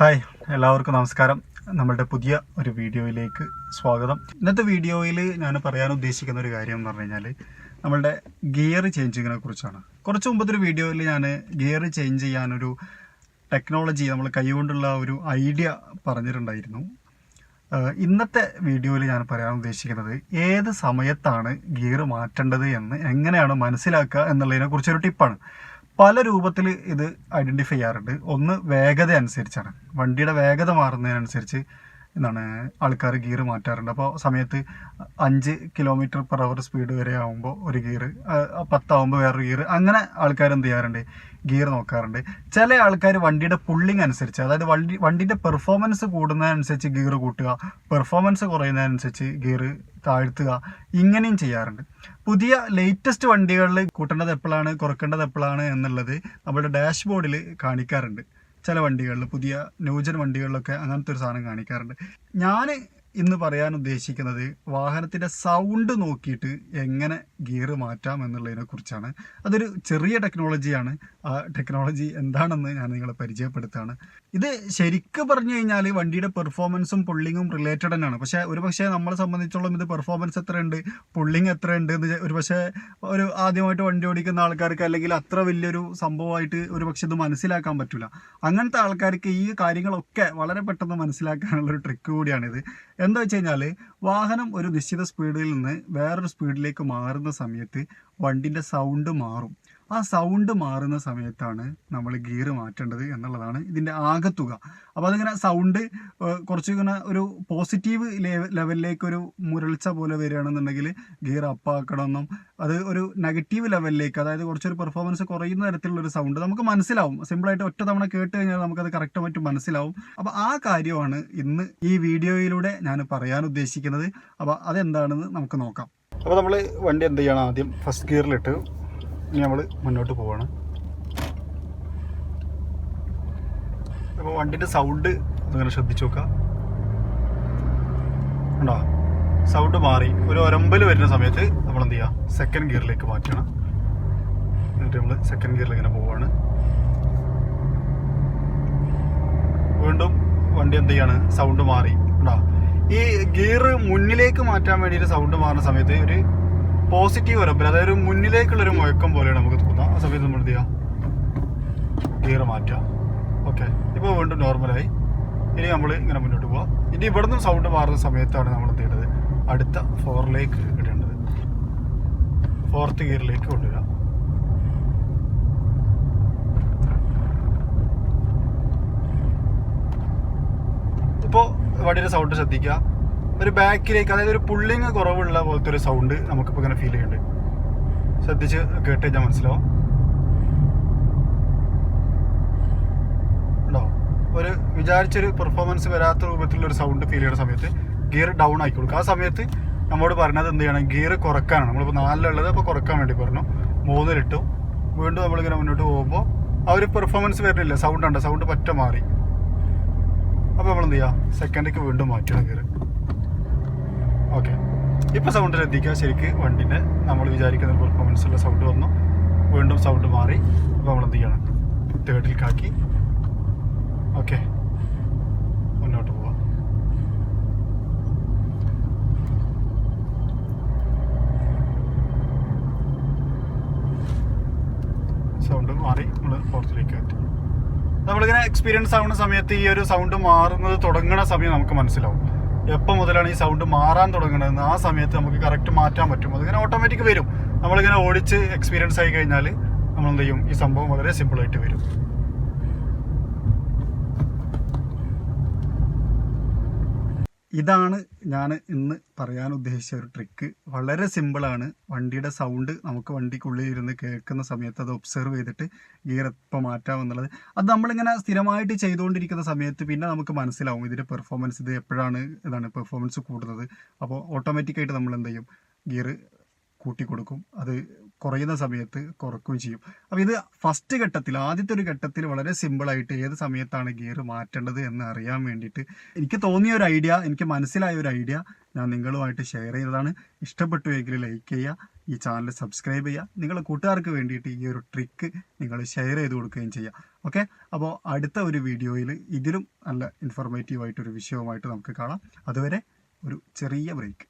Hi എല്ലാവർക്കും നമസ്കാരം. നമ്മളുടെ പുതിയ ഒരു വീഡിയോയിലേക്ക് സ്വാഗതം. ഇന്നത്തെ വീഡിയോയിൽ ഞാൻ പറയാൻ ഉദ്ദേശിക്കുന്ന ഒരു കാര്യം എന്ന് പറഞ്ഞു കഴിഞ്ഞാൽ നമ്മളുടെ ഗിയർ ചേഞ്ചിങ്ങിനെ കുറിച്ചാണ്. കുറച്ച് മുമ്പത്തെ ഒരു വീഡിയോയിൽ ഞാൻ ഗിയർ ചേഞ്ച് ചെയ്യാനൊരു ടെക്നോളജി നമ്മൾ കൈകൊണ്ടുള്ള ഒരു ഐഡിയ പറഞ്ഞിട്ടുണ്ടായിരുന്നു. ഇന്നത്തെ വീഡിയോയിൽ ഞാൻ പറയാൻ ഉദ്ദേശിക്കുന്നത് ഏത് സമയത്താണ് ഗിയർ മാറ്റേണ്ടത് എന്ന് എങ്ങനെയാണ് മനസ്സിലാക്കുക എന്നുള്ളതിനെ കുറിച്ചൊരു ടിപ്പാണ്. പല രൂപത്തിൽ ഇത് ഐഡന്റിഫൈ ചെയ്യാറുണ്ട്. ഒന്ന് വേഗത അനുസരിച്ചാണ് വണ്ടിയുടെ വേഗത മാറുന്നതിനനുസരിച്ച് എന്താണ് ആൾക്കാർ ഗിയർ മാറ്റാറുണ്ട്. അപ്പോൾ സമയത്ത് അഞ്ച് കിലോമീറ്റർ പെർ അവർ സ്പീഡ് വരെ ആകുമ്പോൾ ഒരു ഗിയർ പത്താവുമ്പോൾ വേറൊരു ഗിയർ അങ്ങനെ ആൾക്കാർ എന്ത് ചെയ്യാറുണ്ട്? ഗിയർ നോക്കാറുണ്ട്. ചില ആൾക്കാർ വണ്ടിയുടെ പുള്ളിങ് അനുസരിച്ച് അതായത് വണ്ടി വണ്ടിന്റെ പെർഫോമൻസ് കൂടുന്നതനുസരിച്ച് ഗിയർ കൂട്ടുക പെർഫോമൻസ് കുറയുന്നതനുസരിച്ച് ഗിയർ താഴ്ത്തുക ഇങ്ങനെയും ചെയ്യാറുണ്ട്. പുതിയ ലേറ്റസ്റ്റ് വണ്ടികളിൽ കൂട്ടേണ്ടത് എപ്പോഴാണ് കുറക്കേണ്ടത് എപ്പോഴാണ് എന്നുള്ളത് നമ്മുടെ ഡാഷ്ബോർഡിൽ കാണിക്കാറുണ്ട്. ചില വണ്ടികളിൽ പുതിയ ന്യൂജൻ വണ്ടികളിലൊക്കെ അങ്ങനത്തെ ഒരു സാധനം കാണിക്കാറുണ്ട്. ഞാൻ ഇന്ന് പറയാൻ ഉദ്ദേശിക്കുന്നത് വാഹനത്തിന്റെ സൗണ്ട് നോക്കിയിട്ട് എങ്ങനെ ഗിയർ മാറ്റാം എന്നുള്ളതിനെ കുറിച്ചാണ്. അതൊരു ചെറിയ ടെക്നോളജിയാണ്. ആ ടെക്നോളജി എന്താണെന്ന് ഞാൻ നിങ്ങളെ പരിചയപ്പെടുത്താണ് ഇത് ശരിക്കും പറഞ്ഞു കഴിഞ്ഞാൽ വണ്ടിയുടെ പെർഫോമൻസും പുള്ളിങ്ങും റിലേറ്റഡ് തന്നെയാണ്. പക്ഷേ ഒരു പക്ഷേ നമ്മളെ സംബന്ധിച്ചോളം ഇത് പെർഫോമൻസ് എത്രയുണ്ട് പുള്ളിങ് എത്രയുണ്ട് എന്ന് ഒരു പക്ഷേ ഒരു ആദ്യമായിട്ട് വണ്ടി ഓടിക്കുന്ന ആൾക്കാർക്ക് അല്ലെങ്കിൽ അത്ര വലിയൊരു സംഭവമായിട്ട് ഒരു പക്ഷേ ഇത് മനസ്സിലാക്കാൻ പറ്റില്ല അങ്ങനത്തെ ആൾക്കാർക്ക് ഈ കാര്യങ്ങളൊക്കെ വളരെ പെട്ടെന്ന് മനസ്സിലാക്കാനുള്ള ഒരു ട്രിക്ക് കൂടിയാണിത്. എന്താ വെച്ച് കഴിഞ്ഞാൽ വാഹനം ഒരു നിശ്ചിത സ്പീഡിൽ നിന്ന് വേറൊരു സ്പീഡിലേക്ക് മാറുന്ന സമയത്ത് വണ്ടിന്റെ സൗണ്ട് മാറും. ആ സൗണ്ട് മാറുന്ന സമയത്താണ് നമ്മൾ ഗിയർ മാറ്റേണ്ടത് എന്നുള്ളതാണ് ഇതിന്റെ ആകത്തുക. അപ്പോൾ അതിങ്ങനെ സൗണ്ട് കുറച്ച് ഇങ്ങനെ ഒരു പോസിറ്റീവ് ലെവലിലേക്ക് ഒരു മുരൾച്ച പോലെ വരികയാണെന്നുണ്ടെങ്കിൽ ഗിയർ അപ്പാക്കണമെന്നും അത് ഒരു നെഗറ്റീവ് ലെവലിലേക്ക് അതായത് കുറച്ചൊരു പെർഫോമൻസ് കുറയുന്ന തരത്തിലുള്ള ഒരു സൗണ്ട് നമുക്ക് മനസ്സിലാവും. സിമ്പിളായിട്ട് ഒറ്റ തവണ കേട്ട് കഴിഞ്ഞാൽ നമുക്കത് കറക്റ്റായിട്ട് മനസ്സിലാവും. അപ്പോൾ ആ കാര്യമാണ് ഇന്ന് ഈ വീഡിയോയിലൂടെ ഞാൻ പറയാൻ ഉദ്ദേശിക്കുന്നത്. അപ്പോൾ അതെന്താണെന്ന് നമുക്ക് നോക്കാം. അപ്പോൾ നമ്മൾ വണ്ടി എന്ത് ചെയ്യണം ആദ്യം? ഫസ്റ്റ് ഗിയറിലിട്ട് ഇനി നമ്മൾ മുന്നോട്ട് പോവാണ്. അപ്പോൾ വണ്ടിന്റെ സൗണ്ട് അങ്ങനെ ശ്രദ്ധിച്ചു നോക്കുക ഉണ്ടോ സൗണ്ട് മാറി. ഒരു ഒരമ്പൽ വരുന്ന സമയത്ത് നമ്മൾ എന്ത് ചെയ്യുക സെക്കൻഡ് ഗിയറിലേക്ക് മാറ്റണം. എന്നിട്ട് നമ്മൾ സെക്കൻഡ് ഗിയറിൽ ഇങ്ങനെ പോവാണ്. വീണ്ടും വണ്ടി എന്ത് ചെയ്യാണ് സൗണ്ട് മാറി. ഉണ്ടോ ഈ ഗിയർ മുന്നിലേക്ക് മാറ്റാൻ വേണ്ടിയിട്ട് സൗണ്ട് മാറുന്ന സമയത്ത് ഒരു പോസിറ്റീവ് ഒരമ്പൽ അതായത് മുന്നിലേക്കുള്ള ഒരു മുഴക്കം പോലെയാണ് നമുക്ക് തോന്നുക ആ സമയത്ത് നമ്മൾ എന്ത് ഗിയർ മാറ്റുക. ഓക്കെ ഇപ്പോൾ വീണ്ടും നോർമലായി ഇനി നമ്മൾ ഇങ്ങനെ മുന്നോട്ട് പോവാം. ഇനി ഇവിടുന്ന് സൗണ്ട് മാറുന്ന സമയത്താണ് നമ്മൾ എന്ത് ചെയ്യേണ്ടത്? അടുത്ത ഫോറിലേക്ക് ഇടേണ്ടത്. ഫോർത്ത് ഗിയറിലേക്ക് കൊണ്ടുവരാം ഇപ്പോൾ വണ്ടിയുടെ സൗണ്ട് ശ്രദ്ധിക്കുക. ഒരു ബാക്കിലേക്ക് അതായത് ഒരു പുള്ളിങ് കുറവുള്ള പോലത്തെ ഒരു സൗണ്ട് നമുക്കിപ്പോൾ ഇങ്ങനെ ഫീൽ ചെയ്യുന്നുണ്ട്. ശ്രദ്ധിച്ച് കേട്ട് കഴിഞ്ഞാൽ മനസ്സിലാവും. ഉണ്ടോ ഒരു വിചാരിച്ചൊരു പെർഫോമൻസ് വരാത്ത രൂപത്തിലുള്ള ഒരു സൗണ്ട് ഫീൽ ചെയ്യുന്ന സമയത്ത് ഗിയർ ഡൗൺ ആക്കി കൊടുക്കുക ആ സമയത്ത് നമ്മോട് പറഞ്ഞത് എന്ത് ചെയ്യണം? ഗിയർ കുറക്കാനാണ്. നമ്മളിപ്പോൾ നാലിലുള്ളത് അപ്പോൾ കുറയ്ക്കാൻ വേണ്ടി പറഞ്ഞു. മൂന്നിലിട്ടു. വീണ്ടും നമ്മളിങ്ങനെ മുന്നോട്ട് പോകുമ്പോൾ ആ ഒരു പെർഫോമൻസ് വരുന്നില്ല. സൗണ്ട് ഉണ്ട് സൗണ്ട് പറ്റ മാറി. അപ്പോൾ നമ്മൾ എന്ത് ചെയ്യുക സെക്കൻഡിക്ക് വീണ്ടും മാറ്റണം ഗിയർ ഓക്കെ. ഇപ്പോൾ സൗണ്ട് ശ്രദ്ധിക്കുക ശരിക്ക് വണ്ടിന്റെ നമ്മൾ വിചാരിക്കുന്ന പെർഫോമൻസ് ഉള്ള സൗണ്ട് വന്നു. വീണ്ടും സൗണ്ട് മാറി. അപ്പോൾ നമ്മൾ എന്ത് ചെയ്യണം? തേർഡിലേക്കാക്കി ഓക്കെ. മുന്നോട്ട് പോവാം. സൗണ്ട് മാറി. നമ്മൾ പുറത്തിലേക്ക് കയറ്റി നമ്മളിങ്ങനെ എക്സ്പീരിയൻസ് ആവുന്ന സമയത്ത് ഈ ഒരു സൗണ്ട് മാറുന്നത് തുടങ്ങുന്ന സമയം നമുക്ക് മനസ്സിലാവും. എപ്പോൾ മുതലാണ് ഈ സൗണ്ട് മാറാൻ തുടങ്ങുന്നതെന്ന് ആ സമയത്ത് നമുക്ക് കറക്റ്റ് മാറ്റാൻ പറ്റും. അതിങ്ങനെ ഓട്ടോമാറ്റിക് വരും. നമ്മളിങ്ങനെ ഓടിച്ച് എക്സ്പീരിയൻസ് ആയി കഴിഞ്ഞാൽ നമ്മൾ എന്ത് ചെയ്യും? ഈ സംഭവം വളരെ സിമ്പിളായിട്ട് വരും. ഇതാണ് ഞാൻ ഇന്ന് പറയാൻ ഉദ്ദേശിച്ച ഒരു ട്രിക്ക് വളരെ സിമ്പിളാണ് വണ്ടിയുടെ സൗണ്ട് നമുക്ക് വണ്ടിക്കുള്ളിൽ ഇരുന്ന് കേൾക്കുന്ന സമയത്ത് അത് ഒബ്സർവ് ചെയ്തിട്ട് ഗിയർ എപ്പോൾ മാറ്റാം എന്നുള്ളത്. അത് നമ്മളിങ്ങനെ സ്ഥിരമായിട്ട് ചെയ്തുകൊണ്ടിരിക്കുന്ന സമയത്ത് പിന്നെ നമുക്ക് മനസ്സിലാവും ഇതിന്റെ പെർഫോമൻസ് ഇത് എപ്പോഴാണ് ഇതാണ് പെർഫോമൻസ് കൂടുന്നത്. അപ്പോൾ ഓട്ടോമാറ്റിക്കായിട്ട് നമ്മൾ എന്ത് ചെയ്യും? ഗിയർ കൂട്ടി കൊടുക്കും അത് കുറയുന്ന സമയത്ത് കുറക്കുകയും ചെയ്യും. അപ്പോൾ ഇത് ഫസ്റ്റ് ഘട്ടത്തിൽ ആദ്യത്തെ ഒരു ഘട്ടത്തിൽ വളരെ സിമ്പിളായിട്ട് ഏത് സമയത്താണ് ഗിയർ മാറ്റേണ്ടത് എന്ന് അറിയാൻ വേണ്ടിയിട്ട് എനിക്ക് തോന്നിയ ഒരു ഐഡിയ എനിക്ക് മനസ്സിലായ ഒരു ഐഡിയ ഞാൻ നിങ്ങളുമായിട്ട് ഷെയർ ചെയ്തതാണ്. ഇഷ്ടപ്പെട്ടു എങ്കിൽ ലൈക്ക് ചെയ്യുക ഈ ചാനൽ സബ്സ്ക്രൈബ് ചെയ്യുക. നിങ്ങളുടെ കൂട്ടുകാർക്ക് വേണ്ടിയിട്ട് ഈ ഒരു ട്രിക്ക് നിങ്ങൾ ഷെയർ ചെയ്ത് കൊടുക്കുകയും ചെയ്യുക. ഓക്കെ അപ്പോൾ അടുത്ത ഒരു വീഡിയോയിൽ ഇതിലും നല്ല ഇൻഫോർമേറ്റീവ് ആയിട്ടൊരു വിഷയവുമായിട്ട് നമുക്ക് കാണാം. അതുവരെ ഒരു ചെറിയ ബ്രേക്ക്